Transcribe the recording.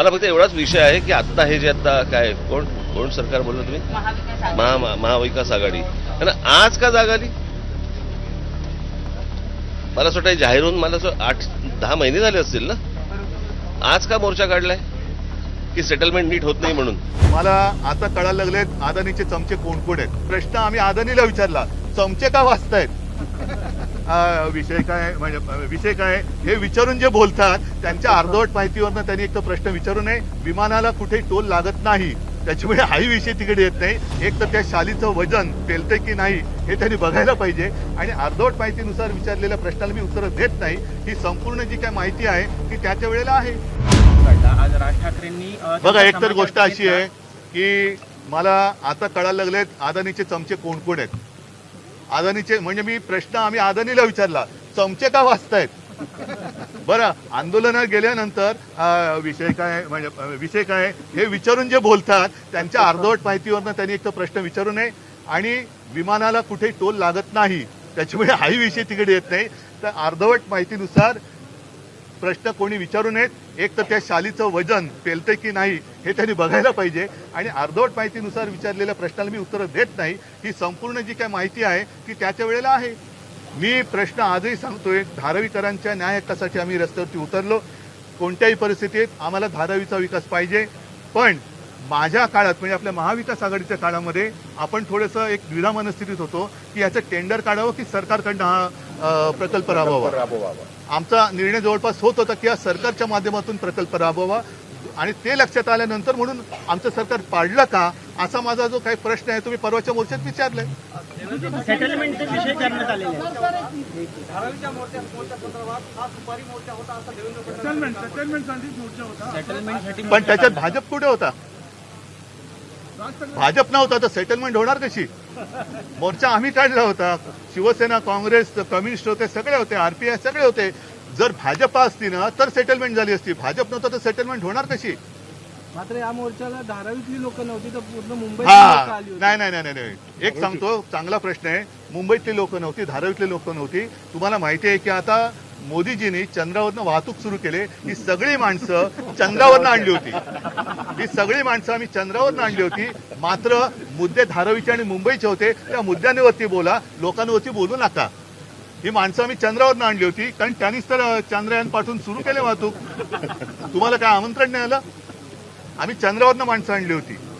मला फक्त एवढाच विषय आहे की आत्ता हे जे आता काय कोण कोण सरकार बोललं तुम्ही? महाविकास आघाडी. महा महा- महाविकास आघाडी. आणि आज का जाग आली? मला असं वाटतं जाहीर होऊन मला असं आठ दहा महिने झाले असतील ना? आज का मोर्चा काढलाय? की सेटलमेंट नीट होत नाही म्हणून? मला आता कळायला लागलेत अदानीचे चमचे कोण कोण आहेत? प्रश्न आम्ही अदानीला विचारला चमचे का वाचतायत विषय काय म्हणजे विषय काय हे विचारून जे बोलतात त्यांच्या अर्धवट माहितीवरनं त्यांनी एक तर प्रश्न विचारू नये. विमानाला कुठे टोल लागत नाही त्याच्यामुळे हाही विषय तिकडे येत नाही. एक तर त्या शालीचं वजन पेलतंय की नाही हे त्यांनी बघायला पाहिजे. आणि अर्धवट माहितीनुसार विचारलेल्या प्रश्नाला मी उत्तरं देत नाही. ही संपूर्ण जी काय माहिती आहे ती त्याच्या वेळेला आहे. आज राज ठाकरेंनी बघा एक तर गोष्ट अशी आहे की मला आता कळायला लागलेत अदानीचे चमचे कोण कोण आहेत? अदानीचे म्हणजे मी प्रश्न आम्ही अदानीला विचारला चमचे का वाचतायत बरं आंदोलनात गेल्यानंतर विषय काय म्हणजे विषय काय हे विचारून जे बोलतात त्यांच्या अर्धवट माहितीवरनं त्यांनी एक तर प्रश्न विचारू नये आणि विमानाला कुठे टोल लागत नाही त्याच्यामुळे हाही विषय तिकडे येत नाही. तर अर्धवट माहितीनुसार प्रश्न कोणी विचारू नयेत. एक तर त्या शालीचं वजन पेलतंय की नाही हे त्यांनी बघायला पाहिजे. आणि अर्धवट माहितीनुसार विचारलेल्या प्रश्नाला मी उत्तरं देत नाही. ही संपूर्ण जी काय माहिती आहे ती त्याच्या वेळेला आहे. मी प्रश्न आजही सांगतोय धारावीकरांच्या न्याय हक्कासाठी आम्ही रस्त्यावरती उतरलो. कोणत्याही परिस्थितीत आम्हाला धारावीचा विकास पाहिजे. पण माझ्या काळात म्हणजे आपल्या महाविकास आघाडीच्या काळामध्ये आपण थोडंसं एक द्विधा मनस्थितीत होतो की याचं टेंडर काढावं की सरकारकडनं हा प्रकल्प राबवावा. आमचा निर्णय जवळपास होत होता की या सरकारच्या माध्यमातून प्रकल्प राबवावा. आणि ते लक्षात आल्यानंतर म्हणून आमचं सरकार पाडलं का असा माझा जो काही प्रश्न आहे तुम्ही परवाच्या मोर्चात विचारलाय. पण त्याच्यात भाजप कुठे होता? भाजप नव्हता तर सेटलमेंट होणार कशी? मोर्चा आम्ही काढला होता. शिवसेना काँग्रेस कम्युनिस्ट होते सगळे होते आरपीआय सगळे होते. जर भाजप असती ना तर सेटलमेंट झाली असती. भाजप नव्हतं तर सेटलमेंट होणार कशी? मात्र या मोर्चाला धारावीतली लोक नव्हती तर पूर्ण हा. होती. नाही नाही नाही नाही नाही. एक सांगतो चांगला प्रश्न आहे. मुंबईतली लोक नव्हती धारावीतली लोक नव्हती. तुम्हाला माहिती आहे की आता मोदीजींनी चंद्रावरनं वाहतूक सुरू केले. ही सगळी माणसं चंद्रावरनं आणली होती. ही सगळी माणसं आम्ही चंद्रावरनं आणली होती. मात्र मुद्दे धारावीचे आणि मुंबईचे होते. त्या मुद्द्यांवरती बोला. लोकांवरती बोलू नका. ही माणसं आम्ही चंद्रावरनं आणली होती. कारण त्यांनीच तर चंद्रयान पाठवून सुरू केले वाहतूक. तुम्हाला काय आमंत्रण नाही आलं? आम्ही चंद्रावरनं माणसं आणली होती.